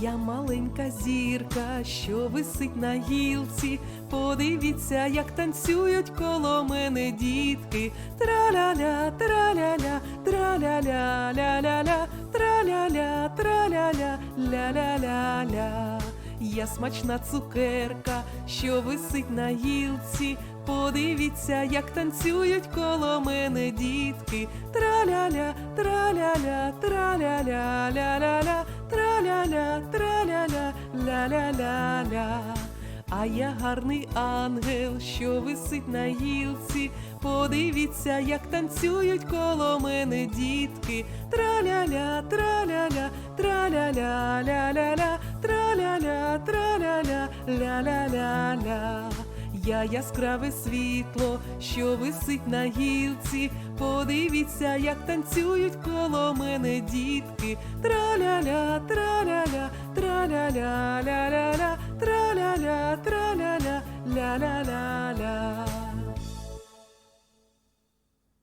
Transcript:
Я маленька зірка, що висить на гілці. Подивіться, як танцюють коло мене дітки. Траля-ля, траля-ля, траля-ля, ля-ля-ля, траля-ля, траля-ля, ля-ля-ля-ля. Я смачна цукерка, що висить на гілці. Подивіться, як танцюють коло мене дітки. Траля-ля, траля-ля, траля-ля, ля-ля-ля, траля-ля, ля-ля-ля-ля. А я гарний ангел, що висить на гілці. Подивіться, як танцюють коло мене дітки. Траля-ля, траля-ля, траля-ля, ля-ля-ля, траля-ля, траля-ля, ля-ля-ля-ля. Я яскраве світло, що висить на гілці. Подивіться, як танцюють коло мене дітки. Траля-ля, траля-ля, Тра-ля-ля, ля-ля-ля, тра-ля-ля, тра-ля-ля, ля-ля-ля-ля.